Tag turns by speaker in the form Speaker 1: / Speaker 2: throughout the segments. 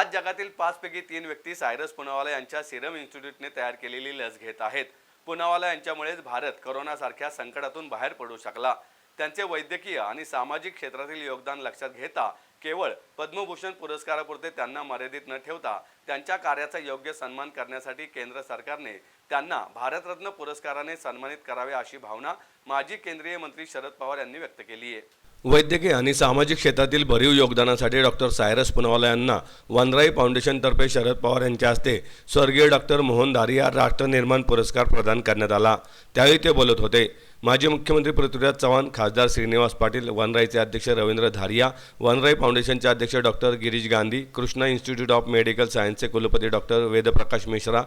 Speaker 1: आज जगातील पाचपैकी तीन व्यक्ती सायरस पुनावाला यांच्या सिरम इन्स्टिट्यूटने तयार केलेली लस घेत आहेत. पुनावाला यांच्यामुळेच भारत करोनासारख्या संकटातून बाहेर पडू शकला. त्यांचे वैद्यकीय आणि सामाजिक क्षेत्रातील योगदान लक्षात घेता केवळ पद्मभूषण पुरस्कारापुरते त्यांना मर्यादित न ठेवता त्यांच्या कार्याचा योग्य सन्मान करण्यासाठी केंद्र सरकारने त्यांना भारतरत्न पुरस्काराने सन्मानित करावे अशी भावना माजी केंद्रीय मंत्री शरद पवार यांनी व्यक्त केली आहे. वैद्यकीय आणि सामाजिक क्षेत्रातील भरीव योगदानासाठी डॉक्टर सायरस पुनावाला यांना वनराई फाउंडेशनतर्फे शरद पवार यांच्या हस्ते स्वर्गीय डॉक्टर मोहन धारिया राष्ट्रनिर्माण पुरस्कार प्रदान करण्यात आला. त्यावेळी ते बोलत होते माजी मुख्यमंत्री पृथ्वीराज चव्हाण खासदार श्रीनिवास पाटील वनराईचे अध्यक्ष रवींद्र धारिया वनराई फाउंडेशनचे अध्यक्ष doctor Girish Gandhi Krishna institute of medical सायन्सचे कुलपती डॉक्टर वेदप्रकाश मिश्रा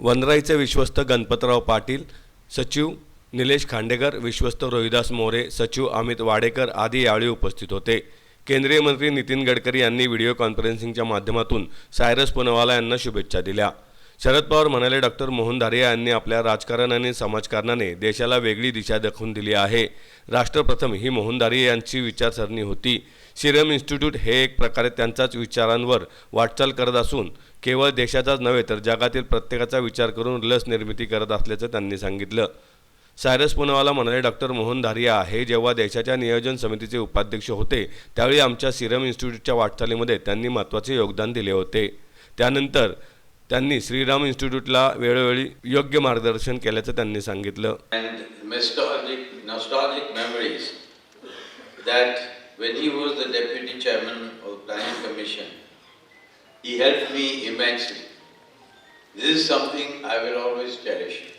Speaker 1: वनराईचे विश्वस्त गणपतराव पाटील सचिव निलेश खांडेकर विश्वस्त रोहिदास मोरे सचिव अमित वाडेकर आदी यावेळी उपस्थित होते. केंद्रीय मंत्री नितीन गडकरी यांनी व्हिडिओ कॉन्फरन्सिंगच्या माध्यमातून सायरस पुनवाला यांना शुभेच्छा दिल्या. शरद पवार म्हणाले डॉक्टर मोहन धारिया यांनी आपल्या राजकारण आणि समाजकारणाने देशाला वेगळी दिशा दाखवून दिली आहे. राष्ट्रप्रथम ही मोहन धारिया यांची विचारसरणी होती. सिरम इन्स्टिट्यूट हे एक प्रकारे त्यांचाच विचारांवर वाटचाल करत असून केवळ देशाचाच नव्हे तर जगातील प्रत्येकाचा विचार करून लस निर्मिती करत असल्याचं त्यांनी सांगितलं. सायरस पुनावाला म्हणाले डॉक्टर मोहन धारिया हे जेव्हा देशाच्या नियोजन समितीचे उपाध्यक्ष होते त्यावेळी आमच्या सिरम इन्स्टिट्यूटच्या वाटचालीमध्ये त्यांनी महत्त्वाचे योगदान दिले होते त्यानंतर त्यांनी श्रीराम इन्स्टिट्यूटला वेळोवेळी योग्य मार्गदर्शन केल्याचं त्यांनी सांगितलं
Speaker 2: when he was the deputy chairman of the planning commission, he helped me immensely. This is something I will always cherish.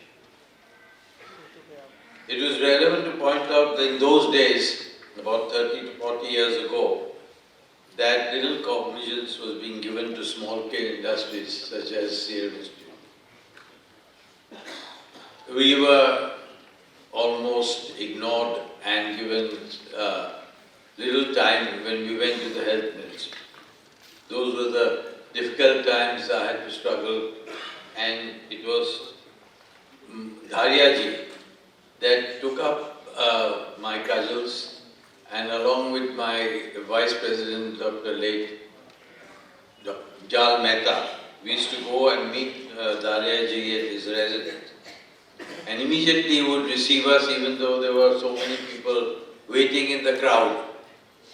Speaker 2: It was relevant to point out that in those days, about 30 to 40 years ago, that little cognizance was being given to small scale industries such as Serum Institute. We were almost ignored and given uh, little time when we went to the health ministry. Those were the difficult times I had to struggle, and it was mm, Dharyaji that took up uh, my cudgels, and along with my vice president, Dr. late Dr. Jal Mehta, we used to go and meet uh, Dharyaji at his residence. And immediately he would receive us, even though there were so many people waiting in the crowd.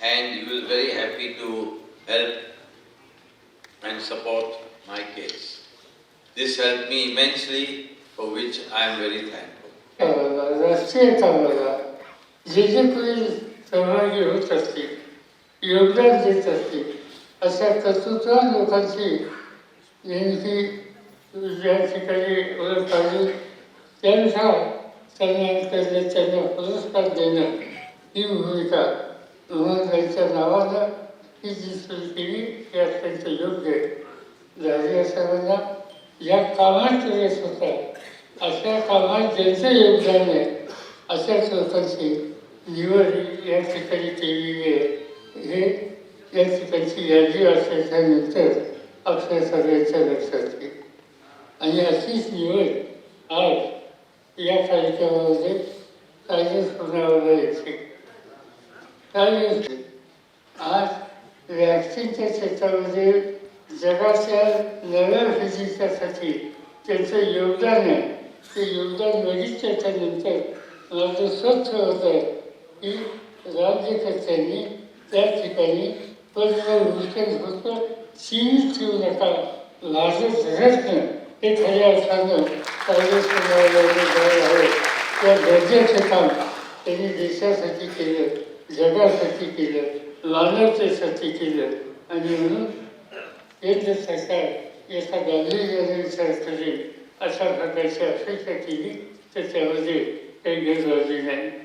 Speaker 2: And he was very happy to help and support my case. This helped me immensely, for which I am very thankful.
Speaker 3: राष्ट्रीय कामाला जे जे कोणी सहभागी होत असतील योगदान देत असतील अशा कर्तृत्वान लोकांची नेमकी या ठिकाणी ओळख काढली त्यानुसार त्यांना करणे त्यांना पुरस्कार देणं ही भूमिका मोहनबाईच्या नावानं ही जी सुरू केली ही अत्यंत योग्य आहे झाली सर्वांना या कामात रस होता अशा कामात ज्यांचं योगदान आहे अशा लोकांची निवड या ठिकाणी केलेली आहे. हे या ठिकाणची यादी वाचल्याच्यानंतर आपल्या सगळ्यांच्या लक्षात येईल. आणि अशीच निवड आज या कार्यक्रमामध्ये कायदेच पुन्हा येते काय आज व्हॅक्सिनच्या क्षेत्रामध्ये जगाच्या नव्या फिजिक्ससाठी त्यांचं योगदान आहे. ते योगदान बघितल्याच्यानंतर माझं स्वच्छ होत आहे. की राज्यकर्त्यांनी त्या ठिकाणी पर्यावरण फक्त सीमित ठेवू नका. माझं रत्न हे खऱ्या अर्थानं काँग्रेस आहे त्या दर्जाचं काम त्यांनी देशासाठी केलं जगासाठी केलं मानवतेसाठी केलं. आणि म्हणून केंद्र सरकार याचा गांभीर्याने विचार करेल. अशा प्रकारची अपेक्षा केली तर त्यामध्ये काही गैरबाजू नाही.